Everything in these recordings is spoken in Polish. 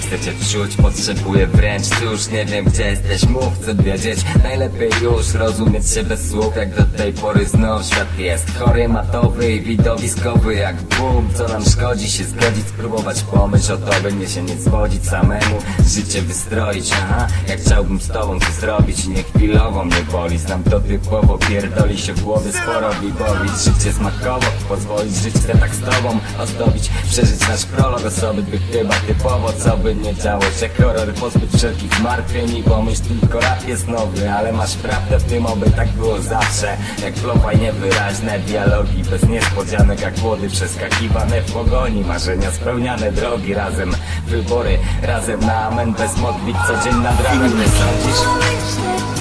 chcę cię wczuć Potrzebuję wręcz, cóż nie wiem gdzie jesteś. Mów co wiedzieć, najlepiej już rozumieć się bez słów Jak do tej pory znów świat jest chory, matowy i widowiskowy Jak boom, co nam szkodzi się zgodzić Spróbować pomyśl o tobie, nie się nie zwodzić samemu. Życie wystroić, aha. Jak chciałbym z tobą coś zrobić Nie chwilowo mnie boli, znam to typowo Pierdoli się w głowie sporo bibowić Życie smakowo, pozwolić żyć chcę tak z tobą. Ozdobić, przeżyć nasz prolog osoby By chyba typowo, co by nie działo się Horror, pozbyć wszelkich zmartwień I pomyśl tylko rap jest nowy Ale masz prawdę w tym, oby tak było zawsze. Jak flopa niewyraźne dialogi Bez niespodzianek jak młody Przeskakiwane w pogoni Marzenia spełniane, drogi razem Wybory razem na amen Bez modlitw, co dzień nad ranem. Nie sądzisz?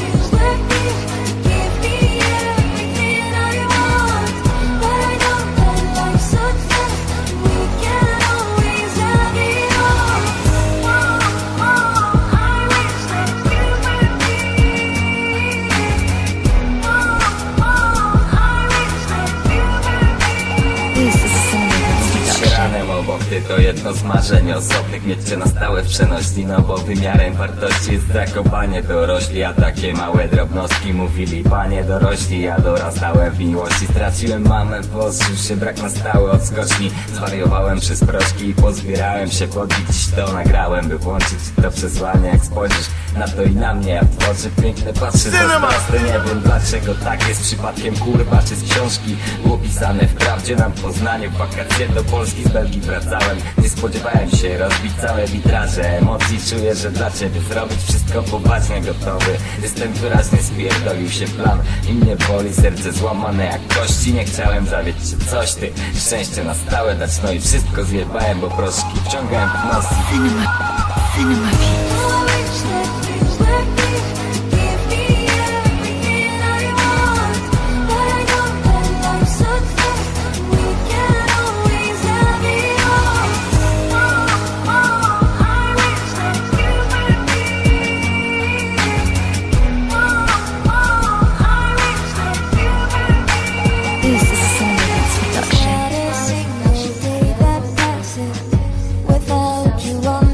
Obok ty to jedno z marzeń osobnych Mieć cię na stałe w przenośni No bo wymiarem wartości jest zakopanie Dorośli, a takie małe drobnostki Mówili panie dorośli, ja dorastałem w miłości Straciłem mamę, postrzył się brak na stałe odskoczni. Zwariowałem przez proszki i pozbierałem się podbić To nagrałem, by włączyć to przesłanie Jak spojrzysz na to i na mnie, jak w oczy piękne patrzę Zazdrosny, nie wiem dlaczego tak jest Przypadkiem kurwa, czy z książki? Było pisane Wprawdzie nam Poznanie w wakacje do Polski z Belgii wracałem. Nie spodziewałem się rozbić całe witraże. Emocji czuję, że dla ciebie zrobić wszystko poważnie gotowy. Jestem wyraźnie spierdolił się plan. I mnie boli serce złamane jak kości. Nie chciałem zawieść się coś. Ty Szczęście na stałe dać. No i wszystko zjebałem Bo proszki wciągałem w nos. Cinema, Cinema. I without you on